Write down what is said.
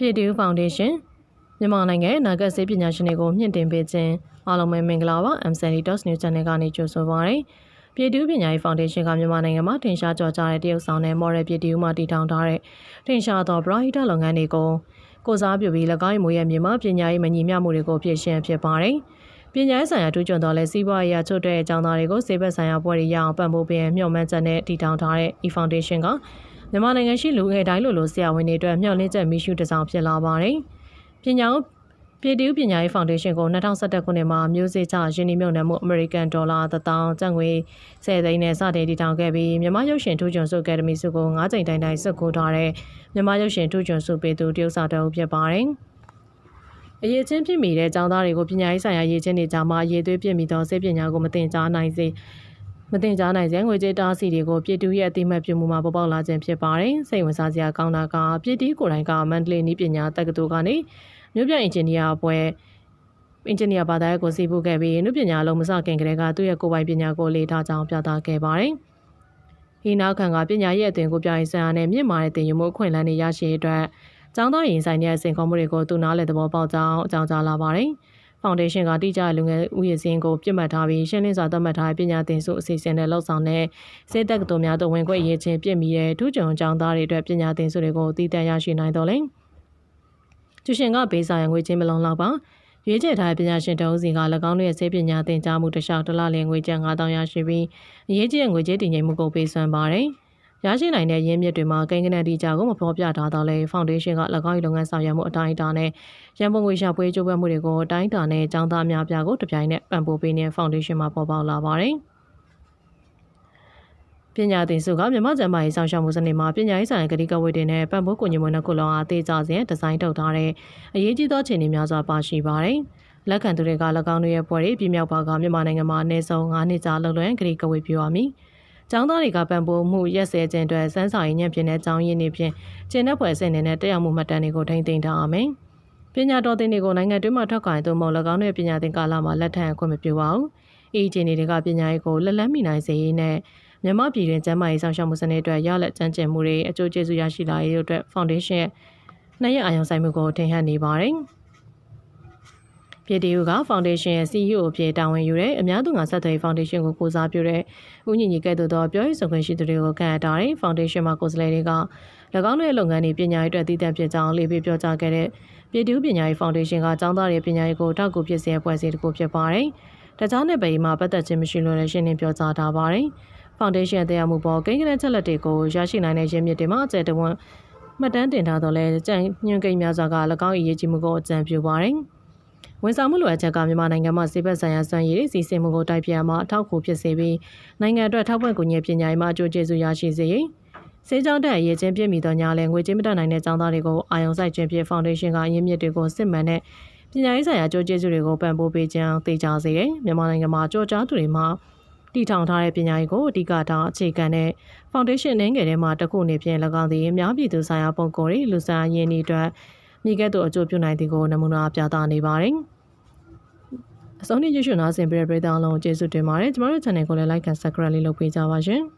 ပြည်တူဖောင်ဒေးရှင်းမြန်မာနိုင်ငံနာဂတ်ဆေးပညာရှင်တွေကိုမြင့်တင်ပေးခြင်းအားလုံးပဲမင်္ဂလာပါ MCD.News Channel ကနေကြိုဆိုပါရစေ။ပြည်တူပညာရေးဖောင်ဒေးရှင်းကမြန်မာနိုင်ငံမှာတင်ရှားကြော်ကြားတဲ့တရုတ်ဆောင်တဲ့ Moral ပြည်တူမှတည်ထောင်ထားတဲ့တင်ရှားသော Bright လုပ်ငန်းတွေကိုကိုစားပြုပြီး၎င်းရဲ့မူရဲ့မြေမှာပညာရေးမညီမျှမှုတွေကိုဖြည့်ရှင်းဖြစ်ပါတယ်။ပညာရေးဆိုင်ရာထူးချွန်တော်လဲစီးပွားရေးအချို့တဲ့အကြောင်းသားတွေကိုစေဘက်ဆိုင်ရာပွဲတွေရအောင်ပံ့ပိုးပေးမျှော်မှန်းချက်နဲ့တည်ထောင်ထားတဲ့ e-foundation က မြန်မာနိုင်ငံရှိလူငယ်တိုင်းလိုလိုဆရာဝန်တွေအတွက်မျှော်လင့်ချက်မိရှုတစ်စောင်ဖြစ်လာပါတယ်။ပညာပြည်သူပညာရေးဖောင်ဒေးရှင်းကို2011ခုနှစ်မှာမျိုးစေ့ချရင်းနှီးမြှုပ်နှံမှုအမေရိကန်ဒေါ်လာ1000ကျပ်ငွေ10သိန်းနဲ့စတင်တည်ထောင်ခဲ့ပြီးမြန်မာရုပ်ရှင်ထူးချွန်စုအကယ်ဒမီစုကို9ကြိမ်တိုင်တိုင်ဆွတ်ခိုးထားတဲ့မြန်မာရုပ်ရှင်ထူးချွန်စုပေးသူတရုတ်စာတော်ဖြစ်ပါတယ်။အရေးချင်းပြည့်မီတဲ့ကျောင်းသားတွေကိုပညာရေးဆိုင်ရာရည်ချင်းတွေကြားမှာအရေးသွေးပြည့်မီသောစိတ်ပညာကိုမတင်ကြားနိုင်စေ မတင်ကြားနိုင်စေငွေကြေးတားဆီတွေကိုပြည်သူရဲ့အတိမတ်ပြုမှုမှာပေါ်ပေါက်လာခြင်းဖြစ်ပါတယ်။စိတ်ဝင်စားစရာကောင်းတာကပြည်တီးကိုယ်တိုင်ကမန္တလေးနည်းပညာတက္ကသိုလ်ကနေမြို့ပြအင်ဂျင်နီယာအဖွဲ့အင်ဂျင်နီယာဘာသာရပ်ကိုစီးပူးခဲ့ပြီးနုပညာလုံးမစခင်ကတည်းကသူ့ရဲ့ကိုယ်ပိုင်ပညာကိုလေ့ထားကြောင်းပြသခဲ့ပါတယ်။ဒီနောက်ခံကပညာရေးအသွင်ကိုပြရေးစံအားနဲ့မြင့်မာတဲ့တင်ယူမှုအခွင့်အလမ်းတွေရရှိအတွက်ကျောင်းသားရင်ဆိုင်တဲ့စင်ကောမှုတွေကိုသူနားလည်သဘောပေါက်ကြောင်းအကြောင်းကြားလာပါတယ်။ ဖောင်ဒေးရှင်းကတိကျလူငယ်ဥယျာဉ်စင်းကိုပြစ်မှတ်ထားပြီးရှင်းလင်းစွာသတ်မှတ်ထားတဲ့ပညာသင်စုအစီအစဉ်နဲ့လှုပ်ဆောင်တဲ့စေတက်ကတော်များသို့ဝင်ခွင့်ရေးခြင်းပြည့်မီတဲ့ထူးချွန်ကျောင်းသားတွေအတွက်ပညာသင်စုတွေကိုတည်တံ့ရရှိနိုင်တော်လဲ။ကျူရှင်ကဘေးစာရန်ငွေချင်းမလုံးလောက်ပါရွေးချယ်ထားတဲ့ပညာရှင်တအုပ်စီက၎င်းတို့ရဲ့ဆေးပညာသင်ကြားမှုတစ်လျှောက်တစ်လလငွေကျပ်9000ရရှိပြီးအရေးကြီးတဲ့ငွေကြေးတည်ငြိမ်မှုကိုပေးစွမ်းပါတယ်။ ရရှိနိုင်တဲ့ရင်းမြစ်တွေမှာကိန်းဂဏန်းတိကျကိုမဖော်ပြထားတော့လဲဖောင်ဒေးရှင်းက၎င်း၏လုပ်ငန်းဆောင်ရွက်မှုအတိုင်းအတာနဲ့ရန်ပုံငွေရှာဖွေကြိုးပမ်းမှုတွေကိုအတိုင်းအတာနဲ့ចောင်းသားများပြားကိုတပြိုင်နက်ပံ့ပိုးပေးနေတဲ့ဖောင်ဒေးရှင်းမှာပေါ်ပေါက်လာပါတယ်။ပညာသင်စုကမြန်မာကျန်းမာရေးဆောင်ရှောက်မှုစနစ်မှာပညာရေးဆိုင်ရာကတိကဝတ်တွေနဲ့ပံ့ပိုးကူညီမှုနှစ်ခုလုံးအားသေချာစဉ်ဒီဇိုင်းထုတ်ထားတဲ့အရေးကြီးသောခြေနေများစွာပါရှိပါတယ်။လက်ခံသူတွေက၎င်းတို့ရဲ့ပွဲတွေပြမြောက်ပါကမြန်မာနိုင်ငံမှာအနည်းဆုံး9နှစ်ကြာလုံလွန်ကတိကဝတ်ပြုရမည်။ ကျောင်းသားတွေကပံ့ပိုးမှုရက်စဲခြင်းအတွက်စန်းစာရေးညံ့ပြင်းတဲ့ကျောင်းရင်းတွေဖြင့်ကျင်းတဲ့ဖွဲ့စင်နေတဲ့တက်ရောက်မှုမှတ်တမ်းတွေကိုထိန်းသိမ်းထားရမယ်။ပညာတော်သင်တွေကိုနိုင်ငံတွင်းမှာထောက်ခံသို့မဟုတ်၎င်းတို့ရဲ့ပညာသင်ကာလမှာလက်ထပ်ခွင့်မပြုပါဘူး။အေဂျင်တွေကပညာရေးကိုလက်လန်းမိနိုင်စေရေးနဲ့မြန်မာပြည်တွင်ကျန်းမာရေးဆောင်ရှောက်မှုစနစ်အတွက်ရလက်ကျန်းကျင်မှုတွေအကျိုးကျေးဇူးရရှိလာရေးအတွက် Foundation ရဲ့နှစ်ရက်အာရုံစိုက်မှုကိုထင်ဟပ်နေပါတယ်။ ပြည်တီယူက Foundation ရဲ့ CEO အဖြစ်တာဝန်ယူတဲ့အများသူငါဆက်သွယ် Foundation ကိုကိုစားပြုတဲ့ဦးညီညီကဲ့သို့သောပြောရေးဆိုခွင့်ရှိသူတွေကိုခန့်အပ်ထားတဲ့ Foundation မှာကိုယ်စားလှယ်တွေက၎င်းတို့ရဲ့လုပ်ငန်းတွေပညာရေးအတွက်တည်တံ့ဖြစ်ကြောင်းလေးပေးပြောကြားခဲ့တဲ့ပြည်တီယူပညာရေး Foundation ကကျောင်းသားတွေပညာရေးကိုထောက်ကူဖြစ်စေတဲ့ဖွဲ့စည်းတစ်ခုဖြစ်ပါတယ်။တခြားနယ်ပယ်မှာပတ်သက်ခြင်းမရှိလို့လည်းရှင်းလင်းပြောကြားထားပါတယ်။ဖောင်ဒေးရှင်းတရားမှုပေါ်ကိန်းဂဏန်းချက်လက်တွေကိုရရှိနိုင်တဲ့ရင်းမြစ်တွေမှာအကျယ်တဝန်းမှတ်တမ်းတင်ထားတော့လဲကြံညွှန်ကိန်းများစွာက၎င်း၏ရည်ကြီးမှုကိုအကြံပြုပါတယ်။ ဝန်ဆောင်မှုလိုအပ်ချက်ကမြန်မာနိုင်ငံမှာစေဘက်ဆိုင်ရာစွမ်းရည်စီစဉ်မှုကိုတိုက်ပြမှာအထောက်အကူဖြစ်စေပြီးနိုင်ငံအတွက်ထောက်ပံ့ကူညီပညာရေးမှာအကျိုးကျေးဇူးရရှိစေရေးစေကြောင်းတက်ရေးချင်းပြည့်မီသောညာလဲငွေကြေးမတတ်နိုင်တဲ့ကျောင်းသားတွေကိုအာရုံစိုက်ခြင်းဖြင့်ဖောင်ဒေးရှင်းကအရင်းမြစ်တွေကိုစစ်မှန်တဲ့ပညာရေးဆိုင်ရာအကျိုးကျေးဇူးတွေကိုပံ့ပိုးပေးခြင်းသိကြစေတယ်မြန်မာနိုင်ငံမှာကြော်ကြားသူတွေမှာတည်ထောင်ထားတဲ့ပညာရေးကိုအဓိကထားအခြေခံတဲ့ foundation နှင်းငယ်ထဲမှာတစ်ခုအနေဖြင့်၎င်းသည်အများပြည်သူဆိုင်ရာပုံကိုယ်တွေလူစားရင်းဤအတွက် မိကဲ့သို့အကျိုးပြုနိုင်သည်ကိုနမူနာပြသနေပါတယ်။အဆုံးထိရွှေ့ရွှေ့နားဆင်ပြတဲ့ပရိသတ်အလုံးကျေးဇူးတင်ပါတယ်။ကျမတို့ channel ကိုလည်း like and subscribe လေးလုပ်ပေးကြပါရှင်။